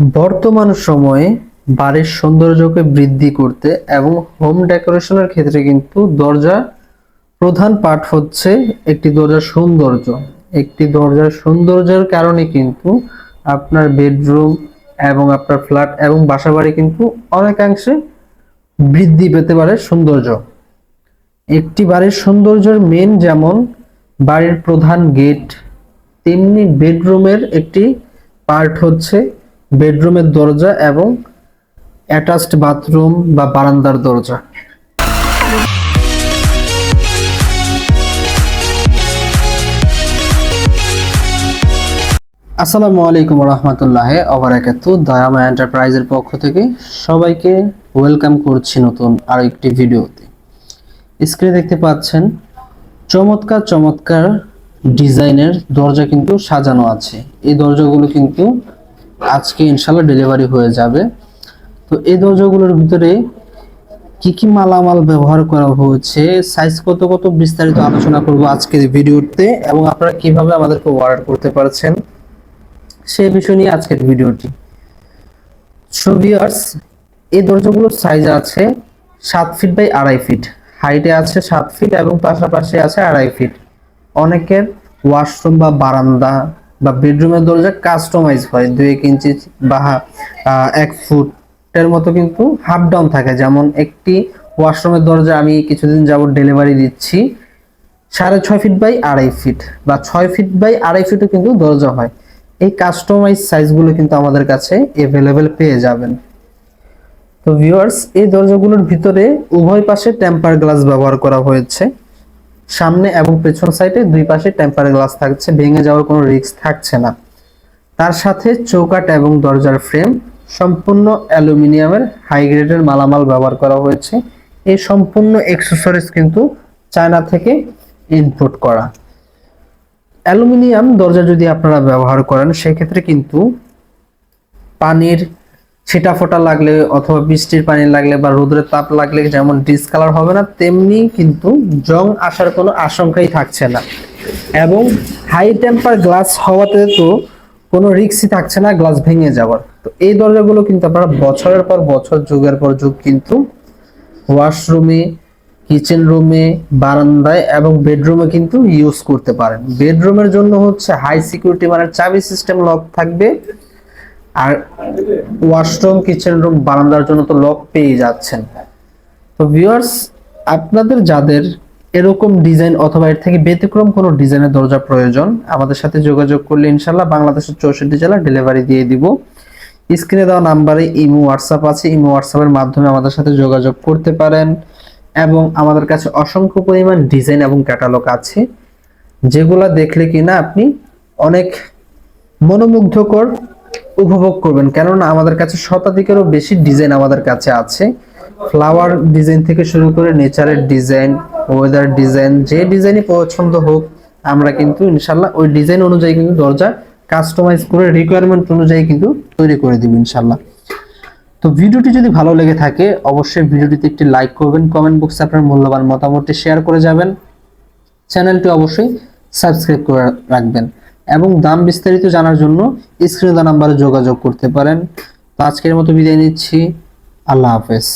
বর্তমান সময়ে বাড়ির সৌন্দর্যকে বৃদ্ধি করতে এবং হোম ডেকোরেশনের ক্ষেত্রে কিন্তু দরজা প্রধান পার্ট হচ্ছে একটি দরজার সৌন্দর্য। একটি দরজার সৌন্দর্যের কারণে কিন্তু আপনার বেডরুম এবং আপনার ফ্ল্যাট এবং বাসাবাড়ি কিন্তু অনেকাংশে বৃদ্ধি পেতে পারে সৌন্দর্য। একটি বাড়ির সৌন্দর্যের মেন যেমন বাড়ির প্রধান গেট তেমনি বেডরুমের একটি পার্ট হচ্ছে বেডরুমের দরজা এবং অ্যাটাচড বাথরুম বা বারান্দার দরজা। আসসালামু আলাইকুম রহমতুল্লাহ অবরাকাতু দয়ামা এন্টারপ্রাইজের পক্ষ থেকে সবাইকে ওয়েলকাম করছি নতুন আরও একটি ভিডিওতে। স্ক্রিনে দেখতে পাচ্ছেন, চমৎকার চমৎকার ডিজাইনের দরজা কিন্তু সাজানো আছে। এই দরজাগুলো কিন্তু আজকে ইনশাল্লাহ ডেলিভারি হয়ে যাবে। তো এই দরজাগুলোর ভিতরে কি কি মালামাল ব্যবহার করা হয়েছে সাইজ কত কত বিস্তারিত আলোচনা করব আজকের ভিডিওতে এবং আপনারা কীভাবে আমাদেরকে অর্ডার করতে পারছেন সেই বিষয় নিয়ে আজকের ভিডিওটি। সো ভিউয়ার্স এই দরজাগুলোর সাইজ আছে সাত ফিট বাই আড়াই ফিট হাইটে আছে সাত ফিট এবং পাশাপাশি আছে আড়াই ফিট অনেকের ওয়াশরুম বা বারান্দা বা বেডরুমের দরজা কাস্টমাইজ হয় দুই এক ইঞ্চি বা এক ফুটের মতো কিন্তু হাফ ডাউন থাকে। যেমন একটি ওয়াশরুমের দরজা আমি কিছুদিন যাবত ডেলিভারি দিচ্ছি, সাড়ে ছয় ফিট বাই আড়াই ফিট বা ছয় ফিট বাই আড়াই ফিটও কিন্তু দরজা হয়। এই কাস্টমাইজ সাইজগুলো কিন্তু আমাদের কাছে এভেলেবেল পেয়ে যাবেন। তো ভিউয়ার্স এই দরজাগুলোর ভিতরে উভয় পাশে টেম্পার গ্লাস ব্যবহার করা হয়েছে। সামনে এবং পেছন সাইডে দুই পাশে টেম্পার গ্লাস থাকছে, ভেঙে যাওয়ার কোনো রিস্ক থাকছে না। তার সাথে চৌকাট এবং দরজার ফ্রেম সম্পূর্ণ অ্যালুমিনিয়ামের হাই গ্রেডের মালামাল ব্যবহার করা হয়েছে। এই সম্পূর্ণ এক্সেসরিজ কিন্তু চায়না থেকে ইনপুট করা। অ্যালুমিনিয়াম দরজা যদি আপনারা ব্যবহার করেন, সেক্ষেত্রে কিন্তু পানির ছিটা ফোটা লাগলে অথবা বৃষ্টির পানি লাগলে বা রোদের তাপ লাগলে যেমন ডিসকালার হবে না, তেমনি কিন্তু জং আসার কোনো আশঙ্কাই থাকছে না। এবং হাই টেম্পার গ্লাস হওয়াতে তো কোনো রিক্সই থাকছে না, গ্লাস ভেঙে যাওয়ার। তো এই দরজাগুলো কিন্তু আপনারা বছরের পর বছর, যুগের পর যুগ কিন্তু ওয়াশরুমে, কিচেন রুমে, বারান্দায় এবং বেডরুমে কিন্তু ইউজ করতে পারেন। বেডরুমের জন্য হচ্ছে হাই সিকিউরিটি মানে চাবি সিস্টেম লক থাকবে। আর ওয়াশরুম, কিচেন রুম, বারান্দার জন্য তো লক পেয়ে যাচ্ছেন। তো ভিউয়ার্স আপনাদের যাদের এরকম ডিজাইন অথবা এর থেকে ব্যতিক্রম কোনো ডিজাইনের দরজা প্রয়োজন, আমাদের সাথে যোগাযোগ করলে ইনশাল্লাহ বাংলাদেশের চৌষট্টি জেলা ডেলিভারি দিয়ে দিব। স্ক্রিনে দেওয়া নাম্বারে ইমো হোয়াটসঅ্যাপ আছে। ইমো হোয়াটসঅ্যাপের মাধ্যমে আমাদের সাথে যোগাযোগ করতে পারেন এবং আমাদের কাছে অসংখ্য পরিমাণ ডিজাইন এবং ক্যাটালগ আছে, যেগুলা দেখলে কিনা আপনি অনেক মনোমুগ্ধকর উপভোগ করবেন। কেননা আমাদের কাছে শতাধিকেরও বেশি ডিজাইন আমাদের কাছে আছে। ফ্লাওয়ার ডিজাইন থেকে শুরু করে নেচারের ডিজাইন ওয়েদার ডিজাইন যে ডিজাইনই পছন্দ হোক, আমরা কিন্তু ইনশাল্লাহ ওই ডিজাইন অনুযায়ী কিন্তু দরজা কাস্টমাইজ করে রিকোয়ারমেন্ট অনুযায়ী কিন্তু তৈরি করে দিব ইনশাল্লাহ। তো ভিডিওটি যদি ভালো লেগে থাকে, অবশ্যই ভিডিওটিতে একটি লাইক করবেন কমেন্ট বক্সে আপনার মূল্যবান মতামতটি শেয়ার করে যাবেন। চ্যানেলটি অবশ্যই সাবস্ক্রাইব করে রাখবেন। এবং দাম বিস্তারিত জানার জন্য স্ক্রিনে দেওয়া নাম্বারে যোগাযোগ করতে পারেন। তো আজকের মতো বিদায় নিচ্ছি। আল্লাহ হাফেজ।